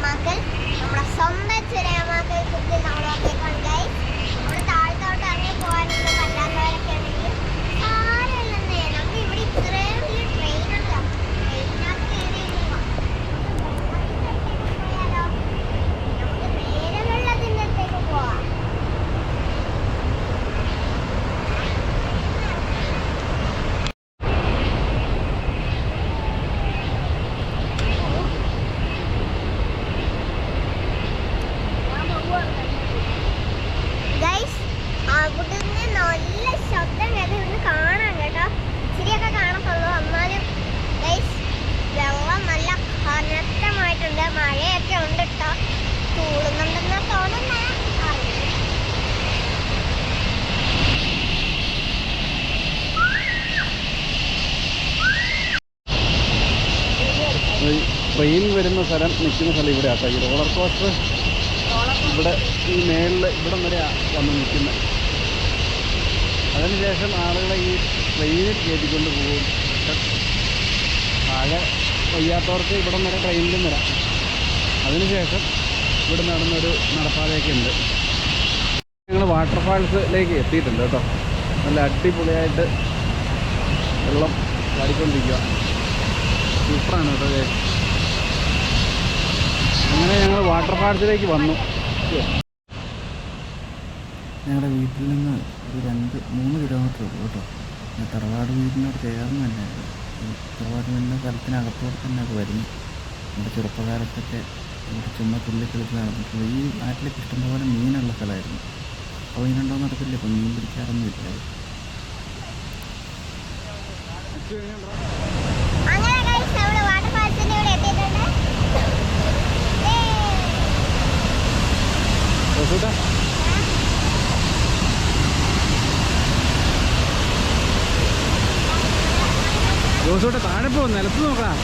ചുരമാക്കൽ നമ്മുടെ സ്വന്തം ചുരമാക്കൽ കുറിച്ച് നമ്മൾ സ്ഥലം നിൽക്കുന്ന സ്ഥലം ഇവിടെ ആട്ടോ ഈ റോളർ കോസ്റ്റർ ഇവിടെ ഈ മേളിൽ ഇവിടം വരെ വന്ന് നിൽക്കുന്നത് അതിനുശേഷം ആളുകളെ ഈ ട്രെയിനിൽ കയറ്റിക്കൊണ്ട് പോകും. ആകെ വയ്യാത്തവർക്ക് ഇവിടം വരെ ട്രെയിനിലും വരാം. അതിനുശേഷം ഇവിടെ നടന്നൊരു നടപ്പാതയൊക്കെ ഉണ്ട് ഞങ്ങൾ വാട്ടർഫാൾസിലേക്ക് എത്തിയിട്ടുണ്ട് കേട്ടോ. നല്ല അടിപൊളിയായിട്ട് വെള്ളം ചാടിക്കൊണ്ടിരിക്കുക സൂപ്പറാണ് കേട്ടോ വാട്ടർഫാൾസിലേക്ക് വന്നു. ഞങ്ങളുടെ വീട്ടിൽ നിന്ന് ഒരു രണ്ട് മൂന്ന് കിലോമീറ്റർ ഉള്ളൂ കേട്ടോ. തറവാട് വീടിനോട് ചേർന്ന് തന്നെ തറവാട് വീടിന്റെ സ്ഥലത്തിനകത്തോടെ തന്നെ അത് വരുന്നു. നമ്മുടെ ചെറുപ്പകാലത്തൊക്കെ ഇവിടെ ചുമ്മാ തുള്ളി കളിച്ച് നടന്നിട്ടുള്ളൂ ഈ നാട്ടിലേക്ക് ഇഷ്ടംപോലെ മീനുള്ള സ്ഥലമായിരുന്നു. അപ്പോൾ മീനുണ്ടോ നടക്കില്ല ഇപ്പം മീൻ പിടിക്കാറൊന്നും ഇല്ല. ജോസൂട്ടെ താഴെ പോ നിലത്ത് നോക്കാം.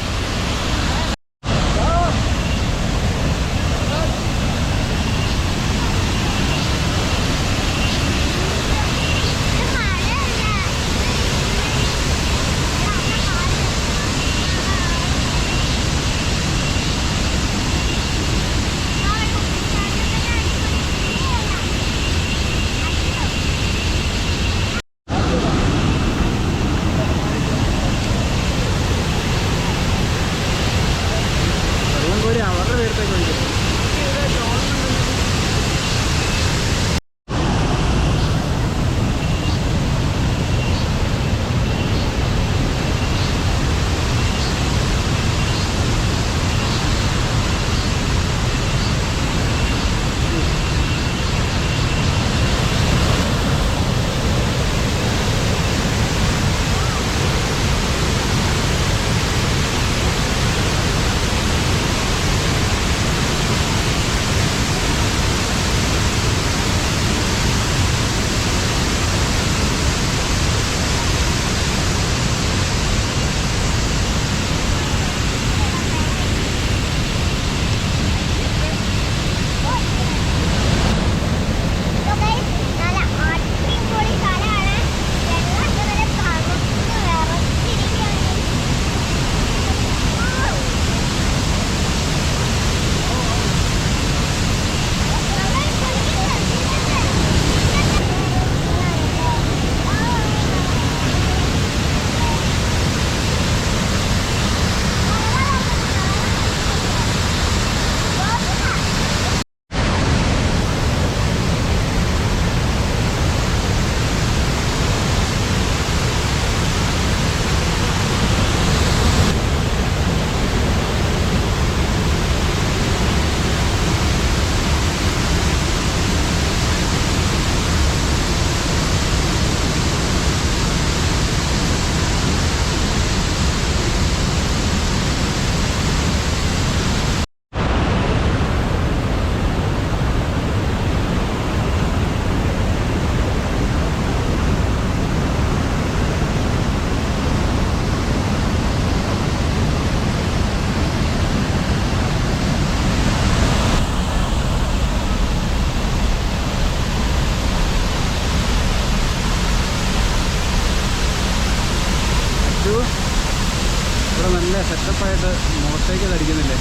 ഇവിടെ നല്ല സെറ്റപ്പായിട്ട് മുഖത്തേക്ക് ധരിക്കുന്നില്ലേ?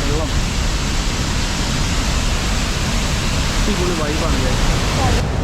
വെള്ളം. അടിപൊളി വൈബാണ്